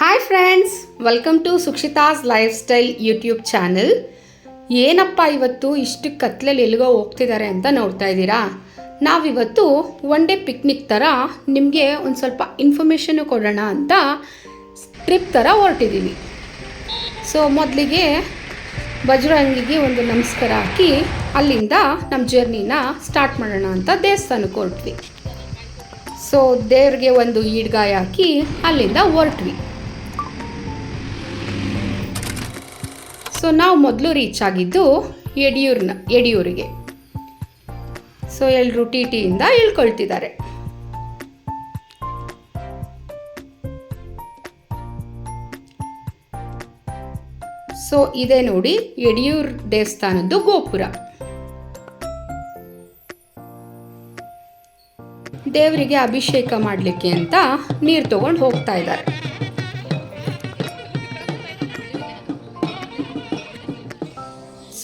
Hi friends welcome to Sukshita's lifestyle YouTube channel ಏನಪ್ಪ ಇವತ್ತು ಇಷ್ಟು ಕತ್ಲಲ್ಲಿ ಎಲ್ಲಿಗೋ ಹೋಗ್ತಿದ್ದಾರೆ ಅಂತ ನೋಡ್ತಾ ಇದ್ದೀರಾ? ನಾವಿವತ್ತು ಒನ್ ಡೇ ಪಿಕ್ನಿಕ್ ಥರ ನಿಮಗೆ ಒಂದು ಸ್ವಲ್ಪ ಇನ್ಫಾರ್ಮೇಷನ್ನು ಕೊಡೋಣ ಅಂತ ಟ್ರಿಪ್ ಥರ ಹೊರಟಿದ್ದೀವಿ ಸೊ ಮೊದಲಿಗೆ ಬಜರಂಗಿಗೆ ಒಂದು ನಮಸ್ಕಾರ ಹಾಕಿ ಅಲ್ಲಿಂದ ನಮ್ಮ ಜರ್ನಿನ ಸ್ಟಾರ್ಟ್ ಮಾಡೋಣ ಅಂತ ದೇವಸ್ಥಾನಕ್ಕೆ ಹೊರಟ್ವಿ. ಸೊ ದೇವ್ರಿಗೆ ಒಂದು ಈಡ್ಗಾಯ ಹಾಕಿ ಅಲ್ಲಿಂದ ಹೊರಟ್ವಿ. ಸೊ ನಾವು ಮೊದಲು ರೀಚ್ ಆಗಿದ್ದು ಯಡಿಯೂರ್ನ, ಯಡಿಯೂರಿಗೆ. ಸೊ ಎಲ್ಲರೂ ಟಿ ಟಿಯಿಂದ ಇಳ್ಕೊಳ್ತಿದ್ದಾರೆ ಸೊ ಇದೆ ನೋಡಿ ಯಡಿಯೂರ್ ದೇವಸ್ಥಾನದ್ದು ಗೋಪುರ. ದೇವರಿಗೆ ಅಭಿಷೇಕ ಮಾಡಲಿಕ್ಕೆ ಅಂತ ನೀರು ತಗೊಂಡು ಹೋಗ್ತಾ ಇದ್ದಾರೆ.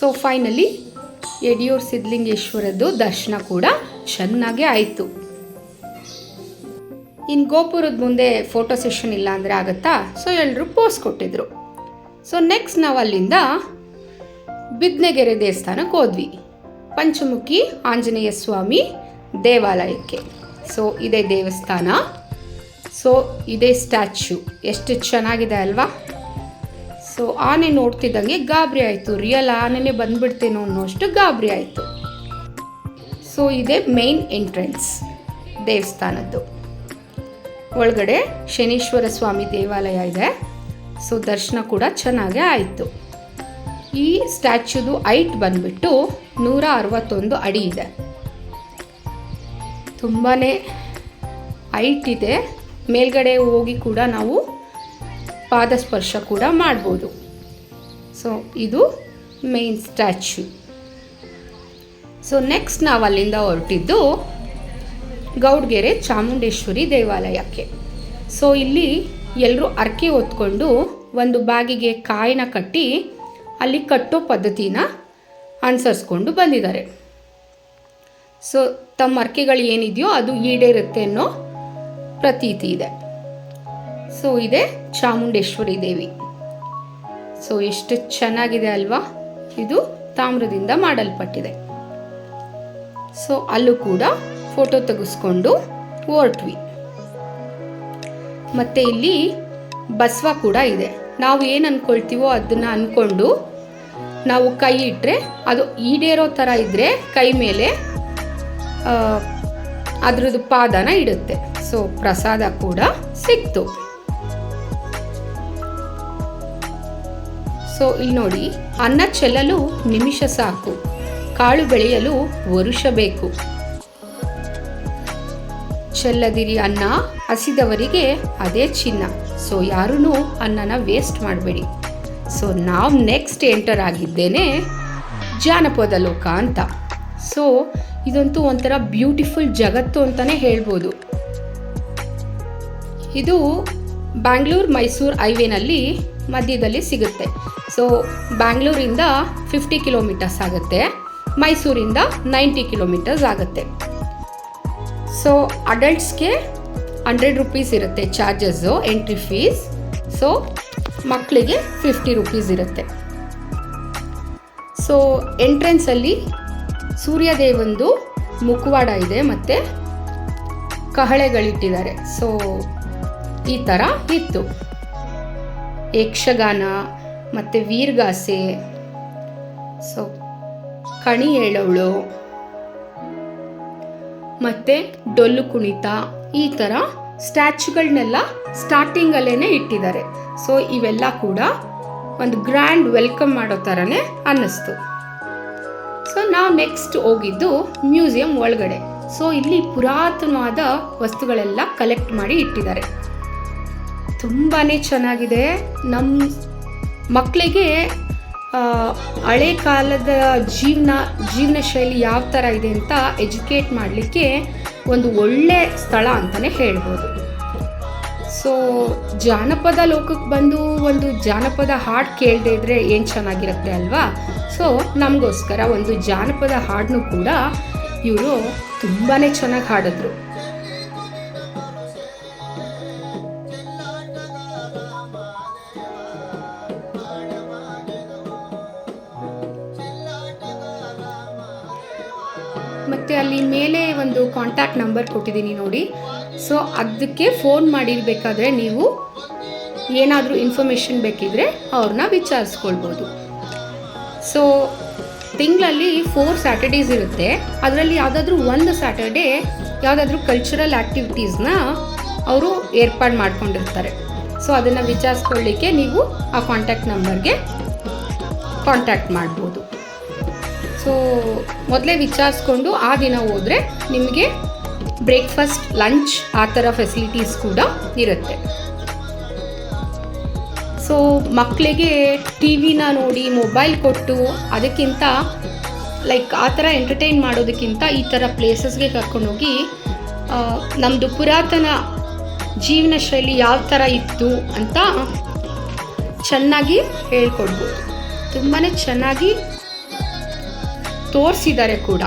ಸೊ ಫೈನಲಿ ಯಡಿಯೂರು ಸಿದ್ಧಲಿಂಗೇಶ್ವರದ್ದು ದರ್ಶನ ಕೂಡ ಚೆನ್ನಾಗೇ ಆಯಿತು. ಇನ್ನು ಗೋಪುರದ ಮುಂದೆ ಫೋಟೋ ಸೆಷನ್ ಇಲ್ಲ ಅಂದರೆ ಆಗುತ್ತಾ? ಸೊ ಎಲ್ಲರೂ ಪೋಸ್ ಕೊಟ್ಟಿದ್ರು. ಸೊ ನೆಕ್ಸ್ಟ್ ನಾವು ಅಲ್ಲಿಂದ ಬಿದ್ನೆಗೆರೆ ದೇವಸ್ಥಾನಕ್ಕೆ ಹೋದ್ವಿ. ಪಂಚಮುಖಿ ಆಂಜನೇಯ ಸ್ವಾಮಿ ದೇವಾಲಯಕ್ಕೆ. ಸೊ ಇದೇ ದೇವಸ್ಥಾನ. ಸೊ ಇದೇ ಸ್ಟ್ಯಾಚ್ಯೂ ಎಷ್ಟು ಚೆನ್ನಾಗಿದೆ ಅಲ್ವಾ? ಸೊ ಆನೆ ನೋಡ್ತಿದ್ದಂಗೆ ಗಾಬರಿ ಆಯಿತು. ರಿಯಲ್ ಆನೆನೇ ಬಂದ್ಬಿಡ್ತೇನೋ ಅನ್ನೋಷ್ಟು ಗಾಬರಿ ಆಯಿತು. ಸೊ ಇದೇ ಮೇನ್ ಎಂಟ್ರೆನ್ಸ್ ದೇವಸ್ಥಾನದ್ದು. ಒಳಗಡೆ ಶನೀಶ್ವರ ಸ್ವಾಮಿ ದೇವಾಲಯ ಇದೆ. ಸೊ ದರ್ಶನ ಕೂಡ ಚೆನ್ನಾಗೇ ಆಯಿತು. ಈ ಸ್ಟ್ಯಾಚ್ಯೂದು ಹೈಟ್ ಬಂದ್ಬಿಟ್ಟು ನೂರ ಅರವತ್ತೊಂದು ಅಡಿ ಇದೆ. ತುಂಬಾ ಐಟ್ ಇದೆ. ಮೇಲ್ಗಡೆ ಹೋಗಿ ಕೂಡ ನಾವು ಪಾದಸ್ಪರ್ಶ ಕೂಡ ಮಾಡ್ಬೋದು. ಸೊ ಇದು ಮೇನ್ ಸ್ಟ್ಯಾಚ್ಯೂ ಸೊ ನೆಕ್ಸ್ಟ್ ನಾವು ಅಲ್ಲಿಂದ ಹೊರಟಿದ್ದು ಗೌಡ್ಗೆರೆ ಚಾಮುಂಡೇಶ್ವರಿ ದೇವಾಲಯಕ್ಕೆ. ಸೊ ಇಲ್ಲಿ ಎಲ್ಲರೂ ಅರ್ಕೆ ಹೊತ್ಕೊಂಡು ಒಂದು ಬಾಗಿಗೆ ಕಾಯಿನ ಕಟ್ಟಿ ಅಲ್ಲಿ ಕಟ್ಟೋ ಪದ್ಧತಿನ ಅನುಸರಿಸ್ಕೊಂಡು ಬಂದಿದ್ದಾರೆ. ಸೊ ತಮ್ಮ ಅರ್ಕೆಗಳು ಏನಿದೆಯೋ ಅದು ಈಡೇರುತ್ತೆ ಅನ್ನೋ ಪ್ರತೀತಿ ಇದೆ. ಸೊ ಇದೆ ಚಾಮುಂಡೇಶ್ವರಿ ದೇವಿ. ಸೊ ಎಷ್ಟು ಚೆನ್ನಾಗಿದೆ ಅಲ್ವಾ? ಇದು ತಾಮ್ರದಿಂದ ಮಾಡಲ್ಪಟ್ಟಿದೆ. ಸೊ ಅಲ್ಲೂ ಕೂಡ ಫೋಟೋ ತೆಗೆಸ್ಕೊಂಡು ಹೊರಟ್ವಿ. ಮತ್ತು ಇಲ್ಲಿ ಬಸವ ಕೂಡ ಇದೆ. ನಾವು ಏನು ಅಂದ್ಕೊಳ್ತೀವೋ ಅದನ್ನು ಅಂದ್ಕೊಂಡು ನಾವು ಕೈ ಇಟ್ಟರೆ ಅದು ಈಡೇರೋ ಥರ ಇದ್ದರೆ ಕೈ ಮೇಲೆ ಅದರದ್ದು ಪಾದನ ಇಡುತ್ತೆ. ಸೊ ಪ್ರಸಾದ ಕೂಡ ಸಿಕ್ತು. ಸೊ ಇಲ್ಲಿ ನೋಡಿ ಅನ್ನ ಚೆಲ್ಲಲು ನಿಮಿಷ ಸಾಕು. ಕಾಳು ಬೆಳೆಯಲು ವರುಷ ಬೇಕು. ಚೆಲ್ಲದಿರಿ ಅನ್ನ, ಹಸಿದವರಿಗೆ ಅದೇ ಚಿನ್ನ. ಸೊ ಯಾರೂ ಅನ್ನನ ವೇಸ್ಟ್ ಮಾಡಬೇಡಿ. ಸೊ ನಾವು ನೆಕ್ಸ್ಟ್ ಎಂಟರ್ ಆಗಿದ್ದೇನೆ ಜಾನಪದ ಲೋಕ ಅಂತ. ಸೊ ಇದಂತೂ ಒಂಥರ ಬ್ಯೂಟಿಫುಲ್ ಜಗತ್ತು ಅಂತಲೇ ಹೇಳ್ಬೋದು. ಇದು ಬ್ಯಾಂಗ್ಳೂರು ಮೈಸೂರು ಹೈವೇನಲ್ಲಿ ಮಧ್ಯದಲ್ಲಿ ಸಿಗುತ್ತೆ. ಸೊ ಬ್ಯಾಂಗ್ಳೂರಿಂದ ಫಿಫ್ಟಿ ಕಿಲೋಮೀಟರ್ಸ್ ಆಗುತ್ತೆ. ಮೈಸೂರಿಂದ ನೈಂಟಿ ಕಿಲೋಮೀಟರ್ಸ್ ಆಗುತ್ತೆ. ಸೊ ಅಡಲ್ಟ್ಸ್ಗೆ ಹಂಡ್ರೆಡ್ ರುಪೀಸ್ ಇರುತ್ತೆ ಚಾರ್ಜಸ್ಸು ಎಂಟ್ರಿ ಫೀಸ್ ಸೊ ಮಕ್ಕಳಿಗೆ ಫಿಫ್ಟಿ ರುಪೀಸ್ ಇರುತ್ತೆ. ಸೊ ಎಂಟ್ರೆನ್ಸಲ್ಲಿ ಸೂರ್ಯದೇವಂದು ಮುಖವಾಡ ಇದೆ ಮತ್ತು ಕಹಳೆಗಳಿಟ್ಟಿದ್ದಾರೆ. ಸೊ ಈ ಥರ ಇತ್ತು. ಯಕ್ಷಗಾನ, ಮತ್ತು ವೀರ್ಗಾಸೆ ಸೊ ಕಣಿ ಹೇಳೋಳು, ಮತ್ತು ಡೊಳ್ಳು ಕುಣಿತ, ಈ ಥರ ಸ್ಟ್ಯಾಚ್ಯುಗಳನ್ನೆಲ್ಲ ಸ್ಟಾರ್ಟಿಂಗಲ್ಲೇ ಇಟ್ಟಿದ್ದಾರೆ. ಸೊ ಇವೆಲ್ಲ ಕೂಡ ಒಂದು ಗ್ರ್ಯಾಂಡ್ ವೆಲ್ಕಮ್ ಮಾಡೋ ಥರನೇ ಅನ್ನಿಸ್ತು. ಸೊ ನಾವು ನೆಕ್ಸ್ಟ್ ಹೋಗಿದ್ದು ಮ್ಯೂಸಿಯಂ ಒಳಗಡೆ. ಸೊ ಇಲ್ಲಿ ಪುರಾತನವಾದ ವಸ್ತುಗಳೆಲ್ಲ ಕಲೆಕ್ಟ್ ಮಾಡಿ ಇಟ್ಟಿದ್ದಾರೆ. ತುಂಬಾ ಚೆನ್ನಾಗಿದೆ. ನಮ್ಮ ಮಕ್ಕಳಿಗೆ ಹಳೆ ಕಾಲದ ಜೀವನ ಜೀವನ ಶೈಲಿ ಯಾವ ಥರ ಇದೆ ಅಂತ ಎಜುಕೇಟ್ ಮಾಡಲಿಕ್ಕೆ ಒಂದು ಒಳ್ಳೆ ಸ್ಥಳ ಅಂತಲೇ ಹೇಳ್ಬೋದು. ಸೊ ಜಾನಪದ ಲೋಕಕ್ಕೆ ಬಂದು ಒಂದು ಜಾನಪದ ಹಾಡು ಕೇಳದೆ ಇದ್ರೆ ಏನು ಚೆನ್ನಾಗಿರುತ್ತೆ ಅಲ್ವಾ? ಸೊ ನಮಗೋಸ್ಕರ ಒಂದು ಜಾನಪದ ಹಾಡನ್ನು ಕೂಡ ಇವರು ತುಂಬಾ ಚೆನ್ನಾಗಿ ಹಾಡಿದ್ರು. ಮತ್ತು ಮೇಲೆ ಒಂದು ಕಾಂಟ್ಯಾಕ್ಟ್ ನಂಬರ್ ಕೊಟ್ಟಿದ್ದೀನಿ ನೋಡಿ. ಸೊ ಅದಕ್ಕೆ ಫೋನ್ ಮಾಡಿರಬೇಕಾದ್ರೆ ನೀವು ಏನಾದರೂ ಇನ್ಫಾರ್ಮೇಷನ್ ಬೇಕಿದ್ರೆ ಅವ್ರನ್ನ ವಿಚಾರಿಸ್ಕೊಳ್ಬೋದು. ಸೊ ತಿಂಗಳಲ್ಲಿ ಫೋರ್ ಸ್ಯಾಟರ್ಡೇಸ್ ಇರುತ್ತೆ. ಅದರಲ್ಲಿ ಯಾವುದಾದ್ರೂ ಒಂದು ಸ್ಯಾಟರ್ಡೇ ಯಾವುದಾದ್ರೂ ಕಲ್ಚರಲ್ ಆ್ಯಕ್ಟಿವಿಟೀಸ್ನ ಅವರು ಏರ್ಪಾಡು ಮಾಡ್ಕೊಂಡಿರ್ತಾರೆ. ಸೊ ಅದನ್ನು ವಿಚಾರಿಸ್ಕೊಳ್ಳಿಕ್ಕೆ ನೀವು ಆ ಕಾಂಟ್ಯಾಕ್ಟ್ ನಂಬರ್ಗೆ ಕಾಂಟ್ಯಾಕ್ಟ್ ಮಾಡ್ಬೋದು. ಸೊ ಮೊದಲೇ ವಿಚಾರಿಸ್ಕೊಂಡು ಆ ದಿನ ಹೋದರೆ ನಿಮಗೆ ಬ್ರೇಕ್ಫಾಸ್ಟ್ ಲಂಚ್ ಆ ಥರ ಫೆಸಿಲಿಟೀಸ್ ಕೂಡ ಇರುತ್ತೆ. ಸೊ ಮಕ್ಕಳಿಗೆ ಟಿ ವಿನ ನೋಡಿ ಮೊಬೈಲ್ ಕೊಟ್ಟು ಅದಕ್ಕಿಂತ ಲೈಕ್ ಆ ಥರ ಎಂಟರ್ಟೈನ್ ಮಾಡೋದಕ್ಕಿಂತ ಈ ಥರ ಪ್ಲೇಸಸ್ಗೆ ಕರ್ಕೊಂಡೋಗಿ ನಮ್ಮದು ಪುರಾತನ ಜೀವನ ಶೈಲಿ ಯಾವ ಥರ ಇತ್ತು ಅಂತ ಚೆನ್ನಾಗಿ ಹೇಳ್ಕೊಡ್ಬೋದು. ತುಂಬಾ ಚೆನ್ನಾಗಿ ತೋರಿಸಿದ್ದಾರೆ ಕೂಡ.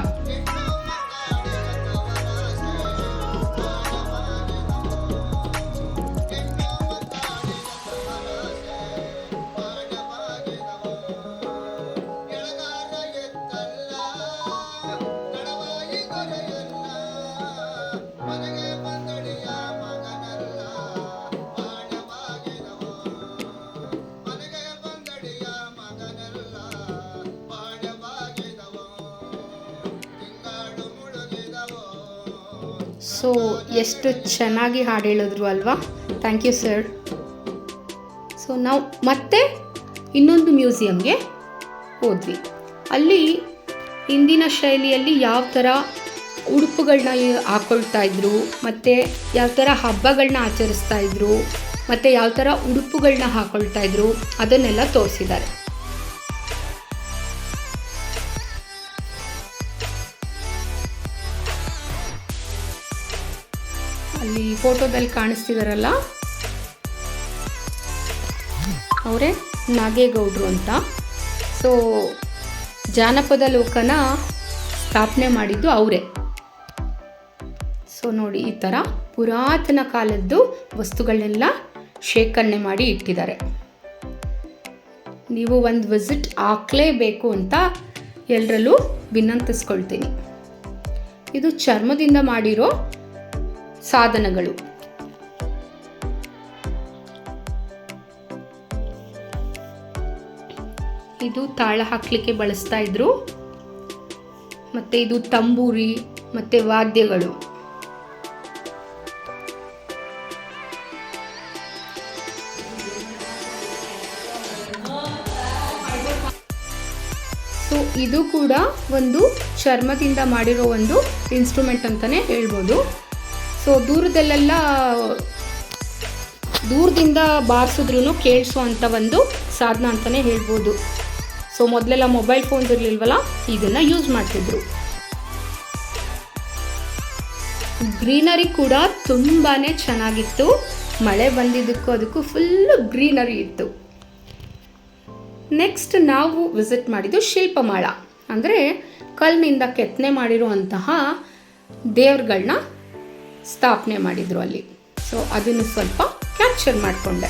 ಸೊ, ಎಷ್ಟು ಚೆನ್ನಾಗಿ ಹಾಡು ಹೇಳಿದ್ರು ಅಲ್ವಾ? ಥ್ಯಾಂಕ್ ಯು ಸರ್ ಸೊ ನಾವು ಮತ್ತೆ ಇನ್ನೊಂದು ಮ್ಯೂಸಿಯಮ್ಗೆ ಹೋದ್ವಿ. ಅಲ್ಲಿ ಹಿಂದಿನ ಶೈಲಿಯಲ್ಲಿ ಯಾವ ಥರ ಉಡುಪುಗಳನ್ನ ಹಾಕೊಳ್ತಾ ಇದ್ರು, ಮತ್ತು ಯಾವ ಥರ ಹಬ್ಬಗಳನ್ನ ಆಚರಿಸ್ತಾ ಇದ್ರು, ಮತ್ತು ಯಾವ ಥರ ಉಡುಪುಗಳನ್ನ ಹಾಕೊಳ್ತಾ ಇದ್ರು, ಅದನ್ನೆಲ್ಲ ತೋರಿಸಿದ್ದಾರೆ. ಫೋಟೋದಲ್ಲಿ ಕಾಣಿಸ್ತಿದಾರಲ್ಲ? ಅವರೇ ನಾಗೇಗೌಡರು ಅಂತ. ಸೊ ಜಾನಪದ ಲೋಕನ ಸ್ಥಾಪನೆ ಮಾಡಿದ್ದು ಅವರೇ. ಸೊ ನೋಡಿ ಈ ಥರ ಪುರಾತನ ಕಾಲದ್ದು ವಸ್ತುಗಳನ್ನೆಲ್ಲ ಶೇಖರಣೆ ಮಾಡಿ ಇಟ್ಟಿದ್ದಾರೆ. ನೀವು ಒಂದು ವಿಸಿಟ್ ಹಾಕ್ಲೇಬೇಕು ಅಂತ ಎಲ್ಲರಲ್ಲೂ ವಿನಂತಿಸ್ಕೊಳ್ತೀನಿ. ಇದು ಚರ್ಮದಿಂದ ಮಾಡಿರೋ ಸಾಧನಗಳು. ಇದು ತಾಳ ಹಾಕ್ಲಿಕ್ಕೆ ಬಳಸ್ತಾ ಇದ್ರು. ಮತ್ತೆ ಇದು ತಂಬೂರಿ, ಮತ್ತೆ ವಾದ್ಯಗಳು. ಸೊ ಇದು ಕೂಡ ಒಂದು ಚರ್ಮದಿಂದ ಮಾಡಿರೋ ಒಂದು ಇನ್ಸ್ಟ್ರೂಮೆಂಟ್ ಅಂತಾನೆ ಹೇಳ್ಬೋದು. ಸೊ ದೂರದಲ್ಲೆಲ್ಲ ದೂರದಿಂದ ಬಾರಿಸಿದ್ರೂ ಕೇಳಿಸೋ ಅಂಥ ಒಂದು ಸಾಧನ ಅಂತಲೇ ಹೇಳ್ಬೋದು. ಸೊ ಮೊದಲೆಲ್ಲ ಮೊಬೈಲ್ ಫೋನ್ಸ್ ಇರಲಿಲ್ವಲ್ಲ, ಇದನ್ನು ಯೂಸ್ ಮಾಡ್ತಿದ್ರು. ಗ್ರೀನರಿ ಕೂಡ ತುಂಬಾ ಚೆನ್ನಾಗಿತ್ತು. ಮಳೆ ಬಂದಿದ್ದಕ್ಕೂ ಅದಕ್ಕೂ ಫುಲ್ಲು ಗ್ರೀನರಿ ಇತ್ತು. ನೆಕ್ಸ್ಟ್ ನಾವು ವಿಸಿಟ್ ಮಾಡಿದ್ದು ಶಿಲ್ಪಮಾಳ. ಅಂದರೆ ಕಲ್ಲಿನಿಂದ ಕೆತ್ತನೆ ಮಾಡಿರುವಂತಹ ದೇವ್ರುಗಳನ್ನ ಸ್ಥಾಪನೆ ಮಾಡಿದರು ಅಲ್ಲಿ. ಸೊ ಅದನ್ನು ಸ್ವಲ್ಪ ಕ್ಯಾಪ್ಚರ್ ಮಾಡಿಕೊಂಡೆ.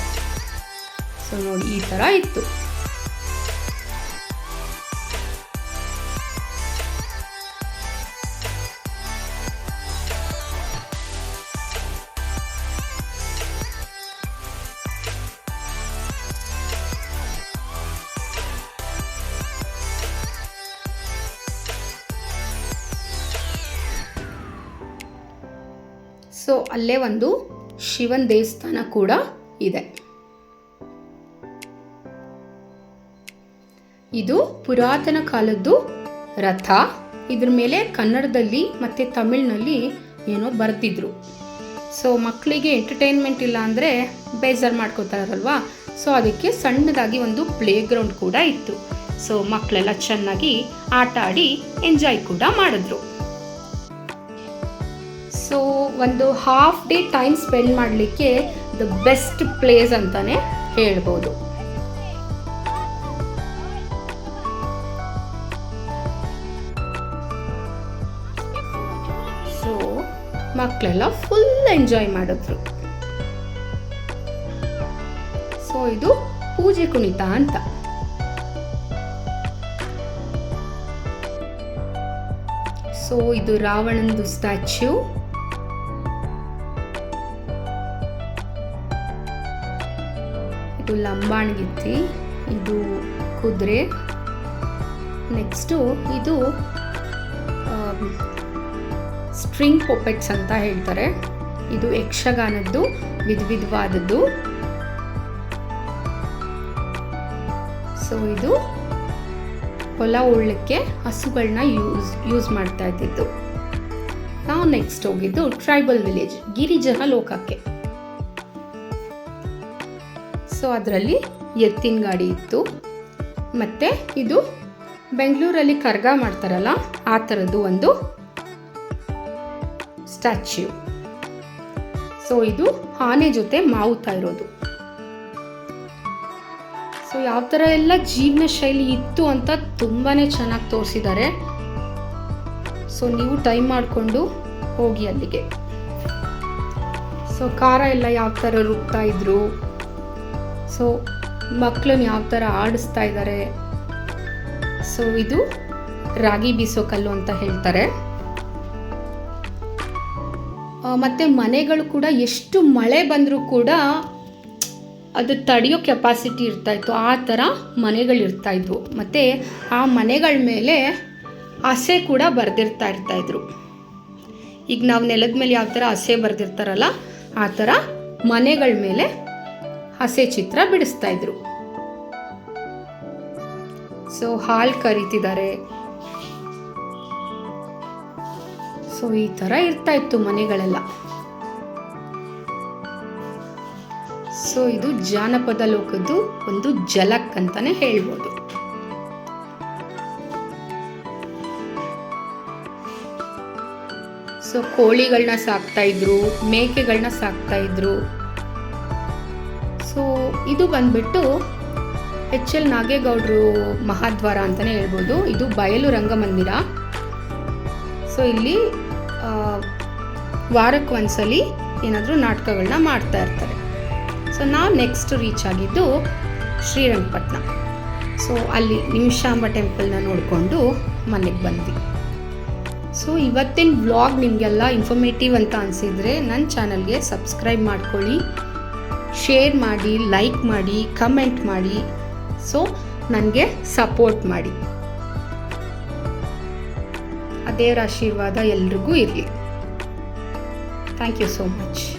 ಸೊ ನೋಡಿ ಈ ಥರ ಇತ್ತು. ಸೊ ಅಲ್ಲೇ ಒಂದು ಶಿವನ್ ದೇವಸ್ಥಾನ ಕೂಡ ಇದೆ. ಇದು ಪುರಾತನ ಕಾಲದ್ದು ರಥ. ಇದ್ರ ಮೇಲೆ ಕನ್ನಡದಲ್ಲಿ ಮತ್ತು ತಮಿಳ್ನಲ್ಲಿ ಏನೋ ಬರೆದಿದ್ರು. ಸೊ ಮಕ್ಕಳಿಗೆ ಎಂಟರ್ಟೈನ್ಮೆಂಟ್ ಇಲ್ಲ ಅಂದರೆ ಬೇಜಾರು ಮಾಡ್ಕೋತಾರಲ್ವಾ? ಸೊ ಅದಕ್ಕೆ ಸಣ್ಣದಾಗಿ ಒಂದು ಪ್ಲೇ ಗ್ರೌಂಡ್ ಕೂಡ ಇತ್ತು. ಸೊ ಮಕ್ಕಳೆಲ್ಲ ಚೆನ್ನಾಗಿ ಆಟ ಆಡಿ ಎಂಜಾಯ್ ಕೂಡ ಮಾಡಿದ್ರು. ಸೊ ಒಂದು ಹಾಫ್ ಡೇ ಟೈಮ್ ಸ್ಪೆಂಡ್ ಮಾಡಲಿಕ್ಕೆ ದ ಬೆಸ್ಟ್ ಪ್ಲೇಸ್ ಅಂತಾನೆ ಹೇಳ್ಬೋದು. ಸೊ ಮಕ್ಕಳೆಲ್ಲ ಫುಲ್ ಎಂಜಾಯ್ ಮಾಡಿದ್ರು. ಸೊ ಇದು ಪೂಜೆ ಕುಣಿತ ಅಂತ. ಸೊ ಇದು ರಾವಣಂದು ಸ್ಟ್ಯಾಚ್ಯೂ ಇದು ಲಂಬಾಣಗಿತ್ತಿ, ಇದು ಕುದುರೆ. ನೆಕ್ಸ್ಟು ಇದು ಸ್ಟ್ರಿಂಗ್ ಪೊಪೆಟ್ಸ್ ಅಂತ ಹೇಳ್ತಾರೆ. ಇದು ಯಕ್ಷಗಾನದ್ದು, ವಿಧ ವಿಧವಾದದ್ದು. ಸೊ ಇದು ಹೊಲ ಉಳ್ಳಕ್ಕೆ ಹಸುಗಳನ್ನ ಯೂಸ್ ಯೂಸ್ ಮಾಡ್ತಾ ಇದ್ದಿದ್ದು. ನಾವು ನೆಕ್ಸ್ಟ್ ಹೋಗಿದ್ದು ಟ್ರೈಬಲ್ ವಿಲೇಜ್ ಗಿರಿಜನ ಲೋಕಕ್ಕೆ. ಸೊ ಅದರಲ್ಲಿ ಎತ್ತಿನ ಗಾಡಿ ಇತ್ತು. ಮತ್ತು ಇದು ಬೆಂಗಳೂರಲ್ಲಿ ಕರ್ಗ ಮಾಡ್ತಾರಲ್ಲ, ಆ ಥರದ್ದು ಒಂದು ಸ್ಟ್ಯಾಚ್ಯೂ. ಸೊ ಇದು ಆನೆ ಜೊತೆ ಮಾವುತಾ ಇರೋದು. ಸೊ ಯಾವ ಥರ ಎಲ್ಲ ಜೀವನ ಶೈಲಿ ಇತ್ತು ಅಂತ ತುಂಬಾ ಚೆನ್ನಾಗಿ ತೋರಿಸಿದ್ದಾರೆ. ಸೊ ನೀವು ಟೈಮ್ ಮಾಡಿಕೊಂಡು ಹೋಗಿ ಅಲ್ಲಿಗೆ. ಸೊ ಖಾರ ಎಲ್ಲ ಯಾವ ಥರ ರುಬ್ತಾ ಇದ್ರು? ಸೊ ಮಕ್ಕಳನ್ನ ಯಾವ ಥರ ಆಡಿಸ್ತಾ ಇದ್ದಾರೆ ಸೊ ಇದು ರಾಗಿ ಬೀಸೋ ಕಲ್ಲು ಅಂತ ಹೇಳ್ತಾರೆ. ಮತ್ತು ಮನೆಗಳು ಕೂಡ ಎಷ್ಟು ಮಳೆ ಬಂದರೂ ಕೂಡ ಅದು ತಡೆಯೋ ಕೆಪಾಸಿಟಿ ಇರ್ತಾ ಇತ್ತು. ಆ ಥರ ಮನೆಗಳು ಇರ್ತಾ ಇದ್ವು. ಮತ್ತು ಆ ಮನೆಗಳ ಮೇಲೆ ಹಸೆ ಕೂಡ ಬರೆದಿರ್ತಾ ಇರ್ತಾಯಿದ್ರು ಈಗ ನಾವು ನೆಲದ ಮೇಲೆ ಯಾವ ಥರ ಹಸೆ ಬರೆದಿರ್ತಾರಲ್ಲ, ಆ ಥರ ಮನೆಗಳ ಮೇಲೆ ಹಸೆ ಚಿತ್ರ ಬಿಡಿಸ್ತಾ ಇದ್ರು. ಸೊ ಹಾಲ್ ಕರೀತಿದ್ದಾರೆ. ಸೊ ಈ ಥರ ಇರ್ತಾ ಇತ್ತು ಮನೆಗಳೆಲ್ಲ. ಸೊ ಇದು ಜಾನಪದ ಲೋಕದ್ದು ಒಂದು ಜಲಕ್ ಅಂತಾನೆ ಹೇಳ್ಬೋದು. ಸೊ ಕೋಳಿಗಳನ್ನ ಸಾಕ್ತಾ ಇದ್ರು ಮೇಕೆಗಳನ್ನ ಸಾಕ್ತಾ ಇದ್ರು. ಸೊ ಇದು ಬಂದ್ಬಿಟ್ಟು ಎಚ್ ಎಲ್ ನಾಗೇಗೌಡರು ಮಹಾದ್ವಾರ ಅಂತಲೇ ಹೇಳ್ಬೋದು. ಇದು ಬಯಲು ರಂಗಮಂದಿರ. ಸೊ ಇಲ್ಲಿ ವಾರಕ್ಕೆ ಒಂದ್ಸಲಿ ಏನಾದರೂ ನಾಟಕಗಳನ್ನ ಮಾಡ್ತಾ ಇರ್ತಾರೆ. ಸೊ ನಾವು ನೆಕ್ಸ್ಟ್ ರೀಚ್ ಆಗಿದ್ದು ಶ್ರೀರಂಗಪಟ್ಟಣ ಸೊ ಅಲ್ಲಿ ನಿಮಿಷಾಂಬ ಟೆಂಪಲ್ನ ನೋಡಿಕೊಂಡು ಮನೆಗೆ ಬಂದ್ವಿ. ಸೊ ಇವತ್ತಿನ ವ್ಲಾಗ್ ನಿಮಗೆಲ್ಲ ಇನ್ಫಾರ್ಮೇಟಿವ್ ಅಂತ ಅನಿಸಿದರೆ ನನ್ನ ಚಾನಲ್ಗೆ ಸಬ್ಸ್ಕ್ರೈಬ್ ಮಾಡ್ಕೊಳ್ಳಿ. ಶೇರ್ ಮಾಡಿ ಲೈಕ್ ಮಾಡಿ ಕಮೆಂಟ್ ಮಾಡಿ. ಸೊ ನನಗೆ ಸಪೋರ್ಟ್ ಮಾಡಿ. ಆ ದೇವರ ಆಶೀರ್ವಾದ ಎಲ್ರಿಗೂ ಇರಲಿ. Thank you so much